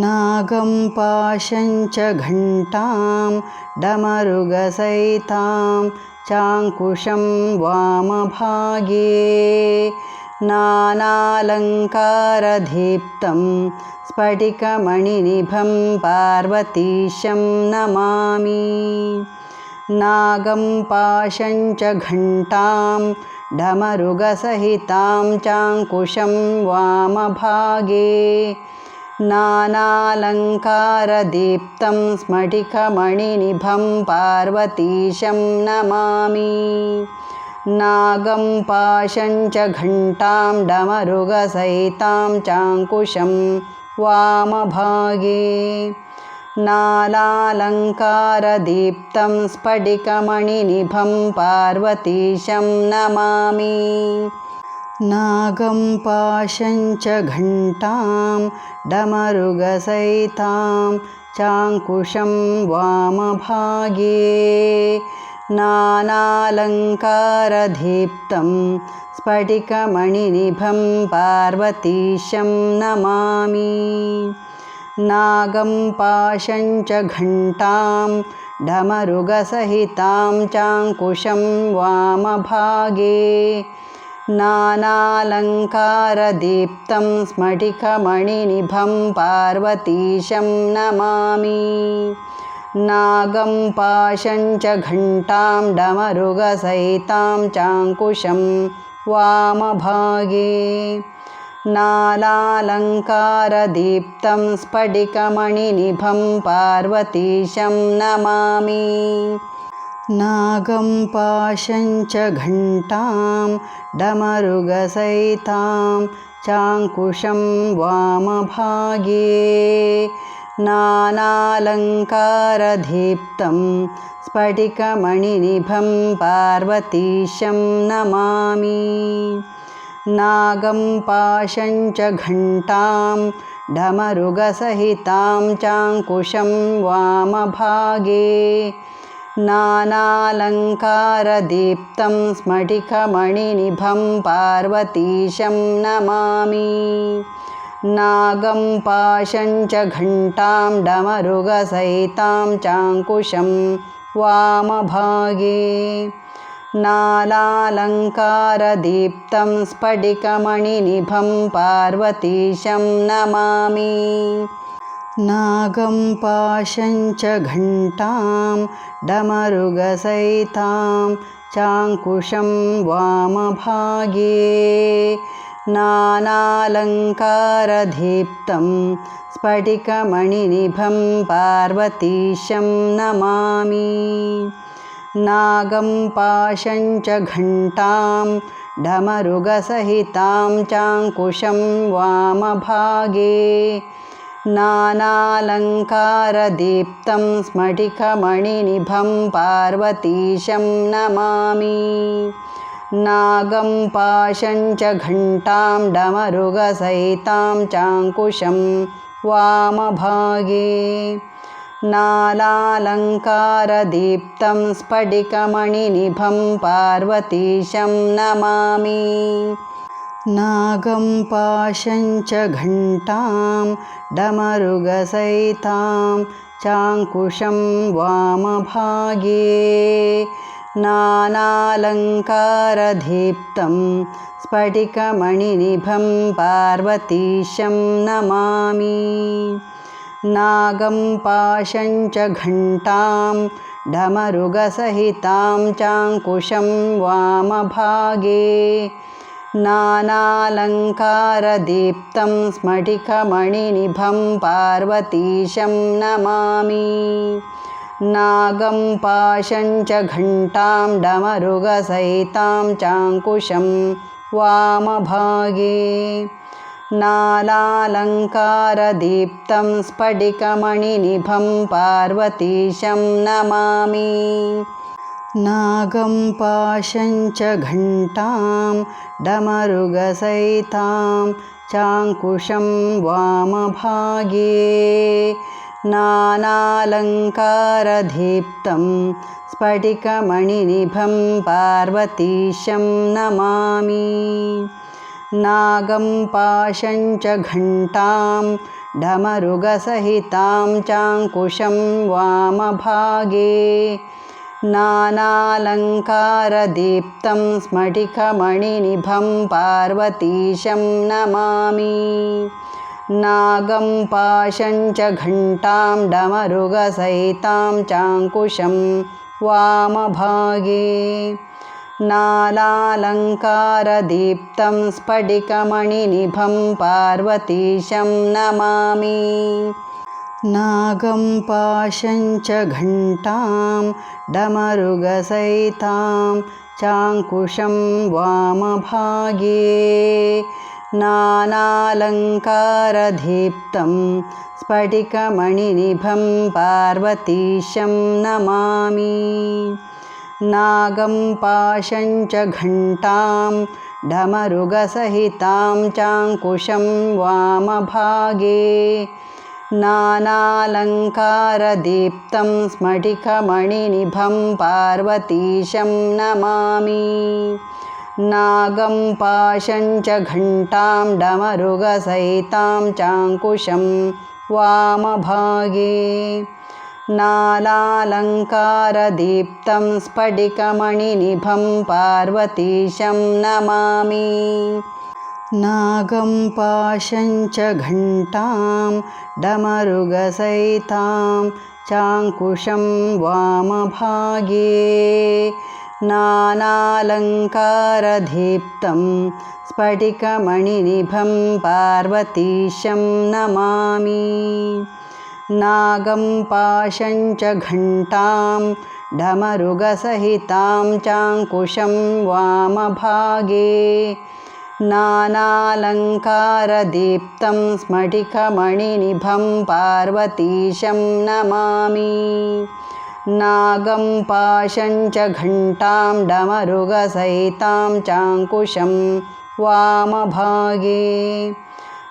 नागं पाशं च घण्टां डमरुगसहितां चाङ्कुशं वामभागे नानालङ्कारदीप्तं स्फटिकमणिनिभं पार्वतीशं नमामि। नागं पाशं च घण्टां डमरुगसहितां चाङ्कुशं वामभागे नानालङ्कारदीप्तं स्फटिकमणिनिभं पार्वतीशं नमामि। नागं पाशं च घण्टां डमरुगसहितां चाङ्कुशं वामभागे। नालालङ्कारदीप्तं स्फटिकमणिनिभं पार्वतीशं नमामि नागं पाशं च घण्टां डमरुगसहितां चाङ्कुशं वामभागे नानालङ्कारदीप्तं स्फटिकमणिनिभं पार्वतीशं नमामि। नागं पाशं च घण्टां डमरुगसहितां चाङ्कुशं वामभागे नानालङ्कारदीप्तं स्फटिकमणिनिभं पार्वतीशं नमामि। नागं पाशं च घण्टां डमरुगसहितां चाङ्कुशं वामभागे। नालालङ्कारदीप्तं स्फटिकमणिनिभं पार्वतीशं नमामि नागं पाशं च घण्टां डमरुगसहितां चाङ्कुशं वामभागे नानालङ्कारदीप्तं स्फटिकमणिनिभं पार्वतीशं नमामि। नागं पाशं च घण्टां डमरुगसहितां चाङ्कुशं वामभागे नानालङ्कारदीप्तं स्फटिकमणिनिभं पार्वतीशं नमामि। नागं पाशं च घण्टां डमरुगसहितां चाङ्कुशं वामभागे। नालालङ्कारदीप्तं स्फटिकमणिनिभं पार्वतीशं नमामि नागं पाशं च घण्टां डमरुगसहितां चाङ्कुशं वामभागे नानालङ्कारदीप्तं स्फटिकमणिनिभं पार्वतीशं नमामि। नागं पाशं च घण्टां डमरुगसहितां चाङ्कुशं वामभागे नानालङ्कारदीप्तं स्फटिकमणिनिभं पार्वतीशं नमामि। नागं पाशं च घण्टां डमरुगसहितां चाङ्कुशं वामभागे। नालालङ्कारदीप्तं स्फटिकमणिनिभं पार्वतीशं नमामि नागं पाशं च घण्टां डमरुगसहितां चाङ्कुशं वामभागे नानालङ्कारदीप्तं स्फटिकमणिनिभं पार्वतीशं नमामि। नागं पाशं च घण्टां डमरुगसहितां चाङ्कुशं वामभागे नानालङ्कारदीप्तं स्फटिकमणिनिभं पार्वतीशं नमामि। नागं पाशं च घण्टां डमरुगसहितां चाङ्कुशं वामभागे। नालालङ्कारदीप्तं स्फटिकमणिनिभं पार्वतीशं नमामि नागं पाशं च घण्टां डमरुगसहितां चाङ्कुशं वामभागे नानालङ्कारदीप्तं स्फटिकमणिनिभं पार्वतीशं नमामि। नागं पाशं च घण्टां डमरुगसहितां चाङ्कुशं वामभागे नानालङ्कारदीप्तं स्मटिकमणिनिभं पार्वतीशं नमामि। नागं पाशं च घण्टां डमरुगसहितां चाङ्कुशं वामभागे। नालालङ्कारदीप्तं स्फटिकमणिनिभं पार्वतीशं नमामि नागं पाशं च घण्टां डमरुगसहितां चाङ्कुशं वामभागे। नानालङ्कारदीप्तं स्फटिकमणिनिभं पार्वतीशं नमामि। नागं पाशं च घण्टां डमरुगसहितां चाङ्कुशं वामभागे नानालङ्कारदीप्तं स्मटिकमणिनिभं पार्वतीशं नमामि। नागं पाशं च घण्टां डमरुगसहितां चाङ्कुशं वामभागे। नालालङ्कारदीप्तं स्फटिकमणिनिभं पार्वतीशं नमामि नागं पाशं च घण्टां डमरुगसहितां चाङ्कुशं वामभागे नानालङ्कारदीप्तं स्फटिकमणिनिभं पार्वतीशं नमामि। नागं पाशं च घण्टां डमरुगसहितां चाङ्कुशं वामभागे नानालङ्कारदीप्तं स्मटिकमणिनिभं पार्वतीशं नमामि। नागं पाशं च घण्टां डमरुगसहितां चाङ्कुशं वामभागे।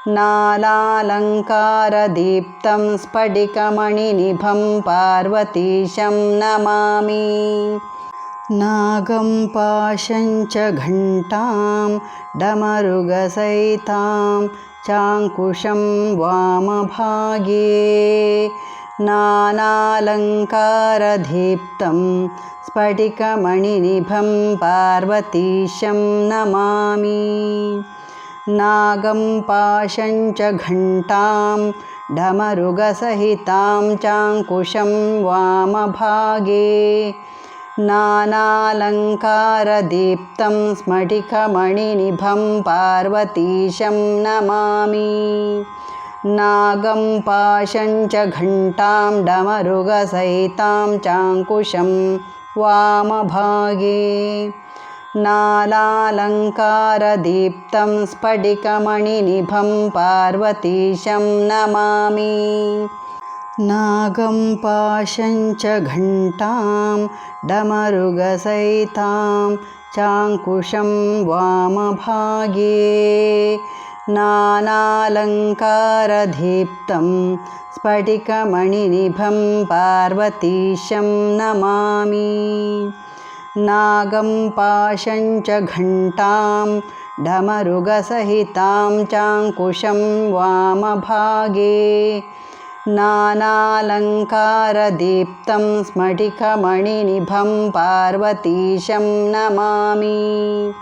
नालालङ्कारदीप्तं स्फटिकमणिनिभं पार्वतीशं नमामि नागं पाशं च घण्टां डमरुगसहितां चाङ्कुशं वामभागे नानालङ्कारदीप्तं स्फटिकमणिनिभं पार्वतीशं नमामि। नागं पाशं च घण्टां डमरुगसहितां चाङ्कुशं वामभागे नानालङ्कारदीप्तं स्फटिकमणिनिभं पार्वतीशं नमामि। नागं पाशं च घण्टां डमरुगसहितां चाङ्कुशं वामभागे। नालालङ्कारदीप्तं स्फटिकमणिनिभं पार्वतीशं नमामि नागं पाशं च घण्टां डमरुगसहितां चाङ्कुशं वामभागे नानालङ्कारदीप्तं स्फटिकमणिनिभं पार्वतीशं नमामि। नागं पाशं च घण्टां डमरुगसहितां चाङ्कुशं वामभागे नानालङ्कारदीप्तं स्फटिकमणिनिभं पार्वतीशं नमामि।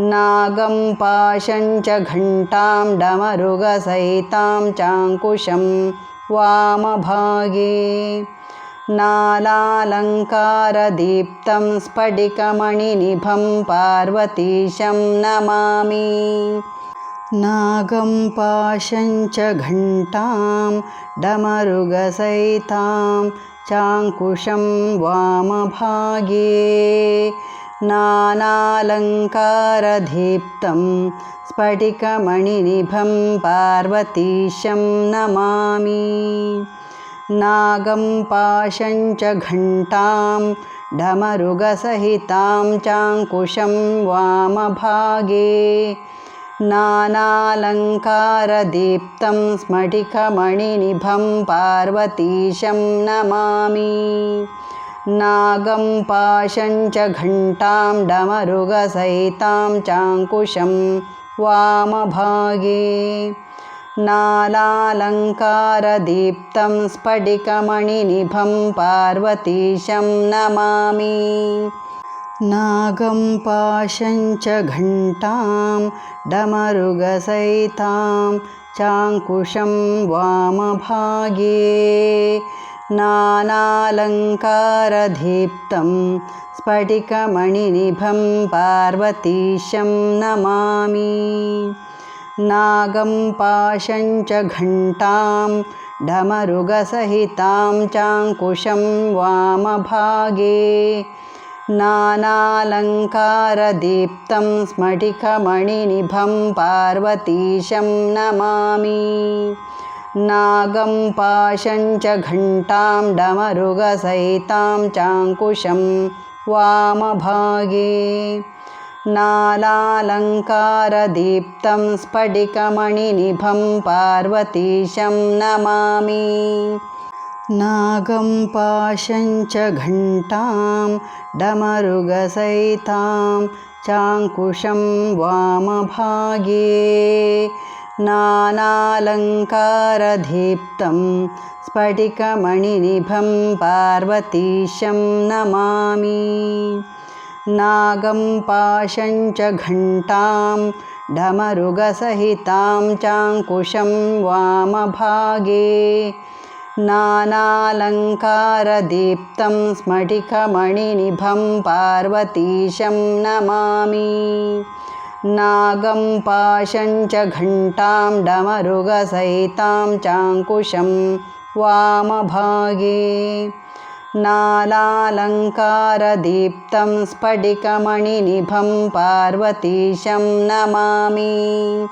नागं पाशं च घण्टां डमरुगसहितां चाङ्कुशं वामभागे। नालालङ्कारदीप्तं स्फटिकमणिनिभं पार्वतीशं नमामि नागं पाशं च घण्टां डमरुगसहितां चाङ्कुशं वामभागे नानालङ्कारदीप्तं स्फटिकमणिनिभं पार्वतीशं नमामि। नागं पाशं च घण्टां डमरुगसहितां चाङ्कुशं वामभागे नानालङ्कारदीप्तं स्फटिकमणिनिभं पार्वतीशं नमामि। नागं पाशं च घण्टां डमरुगसहितां चाङ्कुशं वामभागे। नालालङ्कारदीप्तं स्फटिकमणिनिभं पार्वतीशं नमामि नागं पाशं च घण्टां डमरुगसहितां चाङ्कुशं वामभागे नानालङ्कारदीप्तं स्फटिकमणिनिभं पार्वतीशं नमामि। नागं पाशं च घण्टां डमरुगसहितां चाङ्कुशं वामभागे नानालङ्कारदीप्तं स्फटिकमणिनिभं पार्वतीशं नमामि। नागं पाशं च घण्टां डमरुगसहितां चाङ्कुशं वामभागे। नालालङ्कारदीप्तं स्फटिकमणिनिभं पार्वतीशं नमामि। नागं पाशं च घण्टां डमरुगसहितां चाङ्कुशं वामभागे नानालङ्कारदीप्तं स्फटिकमणिनिभं पार्वतीशं नमामि। नागं पाशं च घण्टां डमरुगसहितां चाङ्कुशं वामभागे नानालङ्कारदीप्तं स्फटिकमणिनिभं पार्वतीशं नमामि। नागं पाशं च घण्टां डमरुगसहितां चाङ्कुशं वामभागे। नालालङ्कारदीप्तं स्फटिकमणिनिभं पार्वतीशं नमामि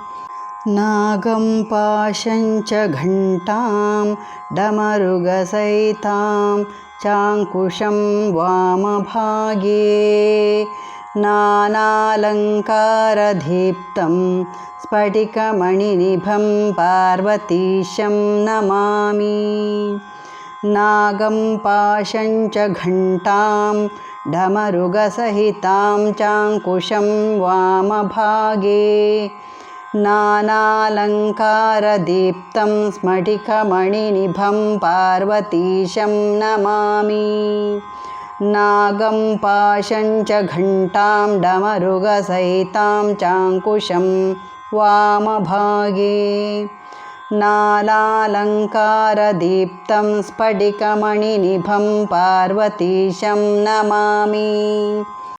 नागं पाशं च घण्टां डमरुगसहितां चाङ्कुशं वामभागे नानालङ्कारदीप्तं स्फटिकमणिनिभं पार्वतीशं नमामि। नागं पाशं च घण्टां डमरुगसहितां चाङ्कुशं वामभागे नानालङ्कारदीप्तं स्फटिकमणिनिभं पार्वतीशं नमामि। नागं पाशं च घण्टां डमरुगसहितां चाङ्कुशं वामभागे। नालालङ्कारदीप्तं स्फटिकमणिनिभं पार्वतीशं नमामि